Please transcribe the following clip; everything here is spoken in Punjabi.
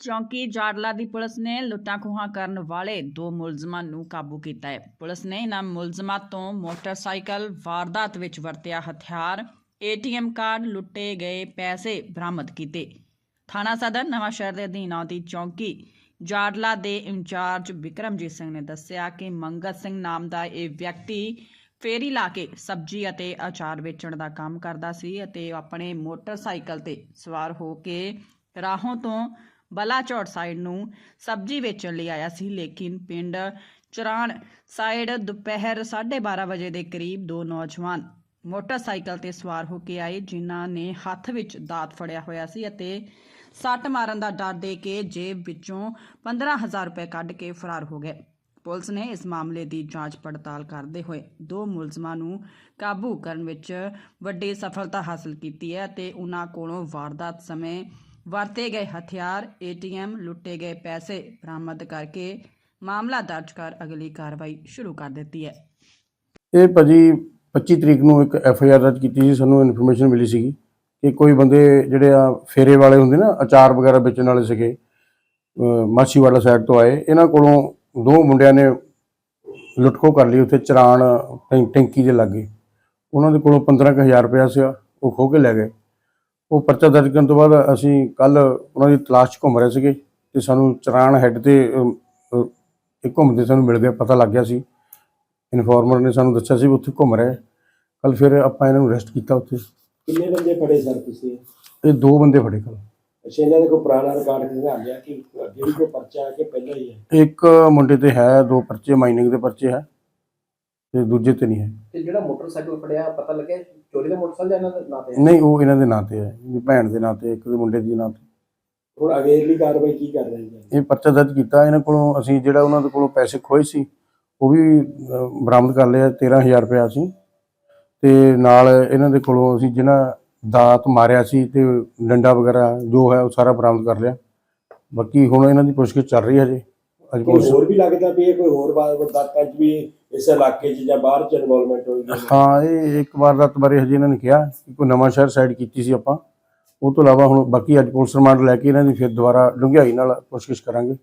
ਚੌਂਕੀ ਜਾੜਲਾ ਦੀ ਪੁਲਿਸ ਨੇ ਲੁੱਟਾਂ ਖੋਹਾਂ ਕਰਨ ਵਾਲੇ ਦੋ ਮੁਲਜ਼ਮਾਂ ਨੂੰ ਕਾਬੂ ਕੀਤਾ ਹੈ। ਪੁਲਿਸ ਨੇ ਇਹਨਾਂ ਮੁਲਜ਼ਮਾਂ ਤੋਂ ਮੋਟਰਸਾਈਕਲ, ਵਾਰਦਾਤ ਵਿੱਚ ਵਰਤਿਆ ਹਥਿਆਰ, ਏਟੀਐਮ ਕਾਰਡ, ਲੁੱਟੇ ਗਏ ਪੈਸੇ ਬਰਾਮਦ ਕੀਤੇ। ਥਾਣਾ ਸਦਰ ਨਵਾਂ ਸ਼ਹਿਰ ਦੇ ਅਧੀਨ ਆਉਂਦੀ ਚੌਂਕੀ ਜਾੜਲਾ ਦੇ ਇੰਚਾਰਜ ਵਿਕਰਮਜੀਤ ਸਿੰਘ ਨੇ ਦੱਸਿਆ ਕਿ ਮੰਗਤ ਸਿੰਘ ਨਾਮ ਦਾ ਇਹ ਵਿਅਕਤੀ ਫੇਰੀ ਲਾ ਕੇ ਸਬਜ਼ੀ ਅਤੇ ਅਚਾਰ ਵੇਚਣ ਦਾ ਕੰਮ ਕਰਦਾ ਸੀ ਅਤੇ ਆਪਣੇ ਮੋਟਰਸਾਈਕਲ ਤੇ ਸਵਾਰ ਹੋ ਕੇ ਰਾਹੋਂ ਤੋਂ ਬਲਾਚੌੜ ਸਾਈਡ ਨੂੰ ਸਬਜ਼ੀ ਵੇਚਣ ਲਈ ਆਇਆ ਸੀ, ਲੇਕਿਨ ਪਿੰਡ ਚਰਾਣ ਸਾਈਡ ਦੁਪਹਿਰ 12:30 ਵਜੇ ਦੇ ਕਰੀਬ ਦੋ ਨੌਜਵਾਨ ਮੋਟਰਸਾਈਕਲ ਤੇ ਸਵਾਰ ਹੋ ਕੇ ਆਏ, ਜਿਨ੍ਹਾਂ ਨੇ ਹੱਥ ਵਿੱਚ ਦਾਤ ਫੜਿਆ ਹੋਇਆ ਸੀ ਅਤੇ ਸੱਟ ਮਾਰਨ ਦਾ ਡਰ ਦੇ ਕੇ ਜੇਬ ਵਿੱਚੋਂ 15000 ਰੁਪਏ ਕੱਢ ਕੇ ਫਰਾਰ ਹੋ ਗਏ। ਪੁਲਿਸ ਨੇ ਇਸ ਮਾਮਲੇ ਦੀ ਜਾਂਚ ਪੜਤਾਲ ਕਰਦੇ ਹੋਏ ਦੋ ਮੁਲਜ਼ਮਾਂ ਨੂੰ ਕਾਬੂ ਕਰਨ ਵਿੱਚ ਵੱਡੀ ਸਫਲਤਾ ਹਾਸਲ ਕੀਤੀ ਹੈ ਤੇ ਉਹਨਾਂ ਕੋਲੋਂ ਵਾਰਦਾਤ ਸਮੇਂ ਵਰਤੇ ਗਏ ਹਥਿਆਰ, ਏਟੀਐਮ, ਲੁੱਟੇ ਗਏ ਪੈਸੇ ਬਰਾਮਦ ਕਰਕੇ ਮਾਮਲਾ ਦਰਜ ਕਰ ਅਗਲੀ ਕਾਰਵਾਈ ਸ਼ੁਰੂ ਕਰ ਦਿੱਤੀ ਹੈ। ਇਹ ਭਾਜੀ 25 ਤਰੀਕ ਨੂੰ ਇੱਕ ਐਫ ਆਈ ਆਰ ਦਰਜ ਕੀਤੀ ਸੀ, ਸਾਨੂੰ ਇਨਫੋਰਮੇਸ਼ਨ ਮਿਲੀ ਸੀਗੀ ਕਿ ਕੋਈ ਬੰਦੇ ਜਿਹੜੇ ਆ ਫੇਰੇ ਵਾਲੇ ਹੁੰਦੇ ਨਾ, ਅਚਾਰ ਵਗੈਰਾ ਵੇਚਣ ਵਾਲੇ ਸੀਗੇ, ਅਹ ਮਾਛੀਵਾੜਾ ਸਾਈਡ ਤੋਂ ਆਏ, ਇਹਨਾਂ ਕੋਲੋਂ ਦੋ ਮੁੰਡਿਆਂ ਨੇ ਲੁੱਟਖੋ ਕਰ ਲਈ, ਉੱਥੇ ਚਰਾਨ ਟੈਂ- ਟੈਂਕੀ ਦੇ ਲਾਗੇ। ਉਹਨਾਂ ਦੇ ਕੋਲੋਂ 15000 ਰੁਪਇਆ ਸੀ ਉਹ ਖੋ ਕੇ ਲੈ ਗਏ। ਉਹ ਪਰਚਾ ਦਰਜ ਕਰਨ ਤੋਂ ਬਾਅਦ ਅਸੀਂ ਕੱਲ ਉਹਨਾਂ ਦੀ ਤਲਾਸ਼ 'ਚ ਘੁੰਮ ਰਹੇ ਸੀਗੇ ਤੇ ਸਾਨੂੰ ਚਰਾਣ ਹੈੱਡ ਤੇ ਇੱਕ ਘੁੰਮਦੇ ਸਾਨੂੰ ਮਿਲ ਗਿਆ ਪਤਾ ਲੱਗ ਗਿਆ ਸੀ। ਇਨਫੋਰਮਰ ਨੇ ਸਾਨੂੰ ਦੱਸਿਆ ਸੀ ਵੀ ਉੱਥੇ ਘੁੰਮ ਰਹੇ ਕੱਲ ਫਿਰ ਆਪਾਂ ਇਹਨਾਂ ਨੂੰ ਅਰੈਸਟ ਕੀਤਾ ਉੱਥੇ। ਕਿੰਨੇ ਬੰਦੇ ਫੜੇ ਸਰ ਤੁਸੀਂ? ਇਹ ਦੋ ਬੰਦੇ ਫੜੇ ਕੱਲ ਅੱਛਾ ਇਹਨਾਂ ਦਾ ਕੋਈ ਪੁਰਾਣਾ ਰਿਕਾਰਡ ਕਿਹਨੇ ਆ ਗਿਆ ਕਿ ਅੱਗੇ ਵੀ ਕੋਈ ਪਰਚਾ ਹੈ ਕਿ ਪਹਿਲਾਂ ਹੀ ਹੈ? ਇੱਕ ਮੁੰਡੇ ਤੇ ਹੈ ਦੋ ਪਰਚੇ ਮਾਈਨਿੰਗ ਦੇ ਪਰਚੇ ਹੈ। ਤੇ ਦੂਜੇ ਤੇ ਨਹੀਂ ਹੈ। ਤੇ ਜਿਹੜਾ ਮੋਟਰਸਾਈਕਲ ਫੜਿਆ ਪਤਾ ਲੱਗਿਆ ਚੋਰੀ ਦਾ ਮੋਟਰਸਾਈਕਲ ਜਾਂ ਇਹਨਾਂ ਦੇ ਨਾਂ ਤੇ ਹੈ? ਨਹੀਂ ਉਹ ਇਹਨਾਂ ਦੇ ਨਾਂ ਤੇ ਹੈ। ਇਹਦੀ ਭੈਣ ਦੇ ਨਾਂ ਤੇ ਇੱਕ ਦੇ ਮੁੰਡੇ ਦੇ ਨਾਂ ਤੇ। ਹੁਣ ਅਗੇਰਲੀ ਕਾਰਵਾਈ ਕੀ ਕਰ ਰਹੇ ਜੀ ਇਹ ਪਰਚਾ ਦਰਜ ਕੀਤਾ ਇਹਨਾਂ ਕੋਲੋਂ ਅਸੀਂ ਜਿਹੜਾ ਉਹਨਾਂ ਦੇ ਕੋਲੋਂ ਪੈਸੇ ਖੋਏ ਸੀ ਉਹ ਵੀ ਅਹ, ਬਰਾਮਦ ਕਰ ਲਿਆ 13000 ਰੁਪਇਆ ਸੀ ਤੇ ਨਾਲ ਇਹਨਾਂ ਦੇ ਕੋਲੋਂ ਅਸੀਂ ਜਿਹਨਾਂ ਦਾਤ ਮਾਰਿਆ ਸੀ ਤੇ ਡੰਡਾ ਵਗੈਰਾ ਜੋ ਹੈ ਉਹ ਸਾਰਾ ਬਰਾਮਦ ਕਰ ਲਿਆ। ਬਾਕੀ ਹੁਣ ਇਹਨਾਂ ਦੀ ਪੁੱਛਗਿੱਛ ਚੱਲ ਰਹੀ ਹੈ ਜੀ ਅੱਜ ਕੋਈ ਪੁਲਿਸ ਹੋਰ ਵੀ ਲੱਗਦਾ ਵੀ ਇਹ ਕੋਈ ਹੋਰ ਵਾਰਦਾਤਾਂ 'ਚ ਵੀ ਇਸ ਇਲਾਕੇ 'ਚ ਜਾਂ ਬਾਹਰ 'ਚ ਇਨਵੋਲਵਮੈਂਟ ਹੋਈ ਹੈ? ਹਾਂ, ਇਹ ਇੱਕ ਵਾਰ ਰਾਤ ਬਾਰੇ ਹਜੇ ਇਹਨਾਂ ਨੇ ਕਿਹਾ ਕਿ ਕੋਈ ਨਵਾਂ ਸ਼ਹਿਰ ਸਾਈਡ ਕੀਤੀ ਸੀ ਆਪਾਂ। ਉਹ ਤੋਂ ਇਲਾਵਾ ਹੁਣ ਬਾਕੀ ਅੱਜ ਪੁਲਿਸ ਰਿਮਾਂਡ ਲੈ ਕੇ ਇਹਨਾਂ ਦੀ ਫਿਰ ਦੁਬਾਰਾ ਡੂੰਘਾਈ ਨਾਲ ਪੁੱਛਗਿੱਛ ਕਰਾਂਗੇ।